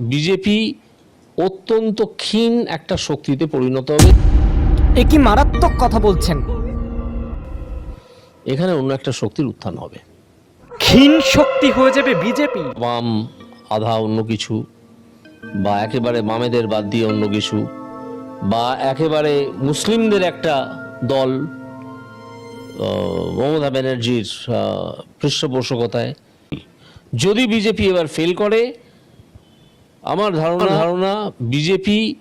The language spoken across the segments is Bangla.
বিজেপি অত্যন্ত ক্ষীণ একটা শক্তিতে পরিণত হবে। এ কি মারাত্মক কথা বলছেন? এখানে অন্য একটা শক্তির উত্থান হবে। ক্ষীণ শক্তি হয়ে যাবে বিজেপি। বাম আধা অন্য কিছু বা একেবারে বামেদের বাদ দিয়ে অন্য কিছু বা একেবারে মুসলিমদের একটা দল মমতা ব্যানার্জির পৃষ্ঠপোষকতায়। যদি বিজেপি এবার ফেল করে আমার ধারণা ধারণা বিজেপি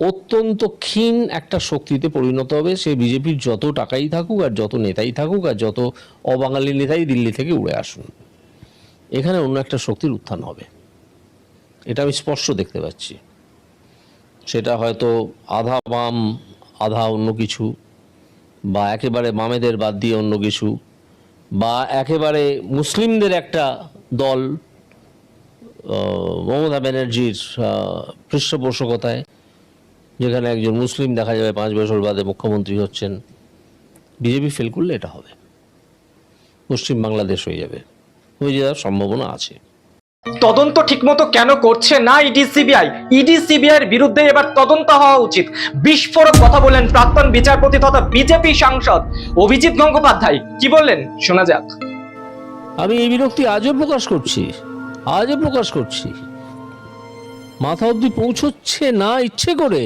অত্যন্ত ক্ষীণ একটা শক্তিতে পরিণত হবে। সে বিজেপির যত টাকাই থাকুক আর যত নেতাই থাকুক আর যত অবাঙালি নেতাই দিল্লি থেকে উড়ে আসুন এখানে অন্য একটা শক্তির উত্থান হবে। এটা আমি স্পষ্ট দেখতে পাচ্ছি। সেটা হয়তো আধা বাম আধা অন্য কিছু বা একেবারে বামেদের বাদ দিয়ে অন্য কিছু বা একেবারে মুসলিমদের একটা দল মমতা ব্যানার্জির পৃষ্ঠপোষকতায় যেখানে একজন মুসলিম দেখা যাবে পাঁচ বছর বাদে মুখ্যমন্ত্রী হচ্ছেন বিজেপি ফেল করলে এটা হবে। পশ্চিম বাংলাদেশ হয়ে যাবে। হয়ে যাওয়ার সম্ভাবনা আছে। তদন্ত ঠিকমতো কেন করছে না ইডি সিবিআই? ইডি সিবিআই এর বিরুদ্ধে এবার তদন্ত হওয়া উচিত। বিস্ফোরক কথা বলেন প্রাক্তন বিচারপতি তথা বিজেপি সাংসদ অভিজিৎ গঙ্গোপাধ্যায়। কি বললেন? শোনা যাক। আমি এই বিরক্তি আজও প্রকাশ করছি। আজও প্রকাশ করছি। মাথা অবধি পৌঁছচ্ছে না ইচ্ছে করে।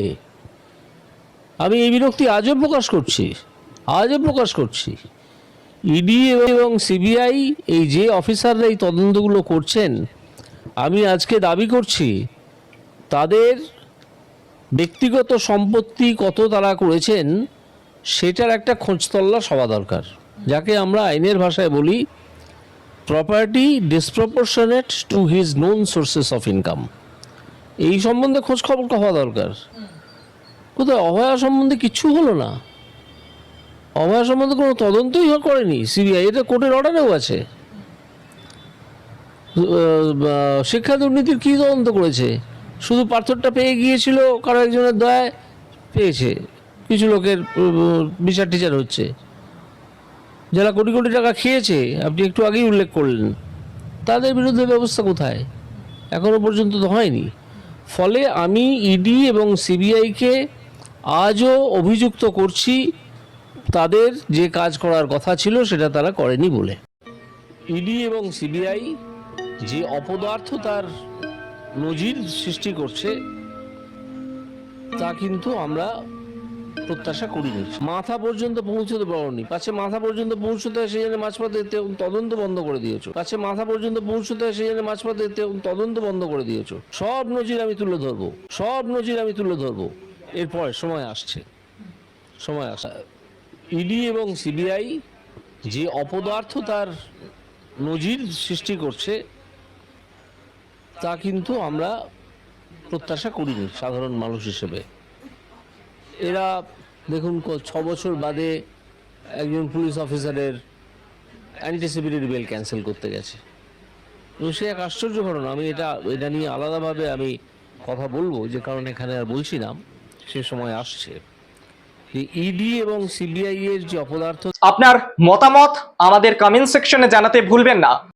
আমি এই বিরক্তি আজও প্রকাশ করছি, আজও প্রকাশ করছি। ইডি এবং সিবিআই এই যে অফিসাররা এই তদন্তগুলো করছেন, আমি আজকে দাবি করছি, তাদের ব্যক্তিগত সম্পত্তি কত তারা করেছেন, সেটার একটা খোঁজতল্লা সভা দরকার, যাকে আমরা আইনের ভাষায় বলি property disproportionate to his known sources of income এই সম্বন্ধে খোঁজ খবর হওয়া দরকার। কোথায় অভয়া সম্বন্ধে কিচ্ছু হলো না। অভয়া সম্বন্ধে কোনো তদন্তই করেনি। সিবিআই এটা কোর্টের অর্ডারেও আছে। শিক্ষা দুর্নীতির কী তদন্ত করেছে? শুধু পাথরটা পেয়ে গিয়েছিল কারও একজনের দয়ায়? পেয়েছে। কিছু লোকের বিচার টিচার হচ্ছে। যারা কোটি কোটি টাকা খেয়েছে, আপনি একটু আগেই উল্লেখ করলেন, তাদের বিরুদ্ধে ব্যবস্থা কোথায়? এখনও পর্যন্ত তো হয়নি। ফলে আমি ইডি এবং সিবিআইকে আজও অভিযুক্ত করছি, তাদের যে কাজ করার কথা ছিল সেটা তারা করেনি বলে। ইডি এবং সিবিআই যে অপদার্থতার নজির সৃষ্টি করছে, তা কিন্তু আমরা প্রত্যাশা করিনি। মাথা পর্যন্ত পৌঁছতে পারোনি। কাছে মাথা পর্যন্ত পৌঁছতে সেই জন্য মাঝপথে তে- তদন্ত বন্ধ করে দিয়েছ। কাছে মাথা পর্যন্ত পৌঁছতে সেই জন্য মাঝপথে তে- তদন্ত বন্ধ করে দিয়েছ। সব নজির আমি তুলে ধরবো। সব নজির আমি তুলে ধরবো। এরপরে সময় আসছে। সময় আসা ইডি এবং সিবিআই যে অপদার্থতার নজির সৃষ্টি করছে, তা কিন্তু আমরা প্রত্যাশা করিনি সাধারণ মানুষ হিসেবে। এরা, দেখুন ছ বছর বাদে একজন পুলিশ অফিসারের অ্যান্টিসিপেটেড বেল ক্যান্সেল করতে গেছে। এবং সে এক আশ্চর্য ঘটনা, আমি এটা এটা নিয়ে আলাদাভাবে আমি কথা বলব, যে কারণ এখানে আর বলছি না, সে সময় আসছে। ইডি এবং সিবিআই এর যে অপদার্থ আপনার মতামত আমাদের কমেন্ট সেকশনে জানাতে ভুলবেন না।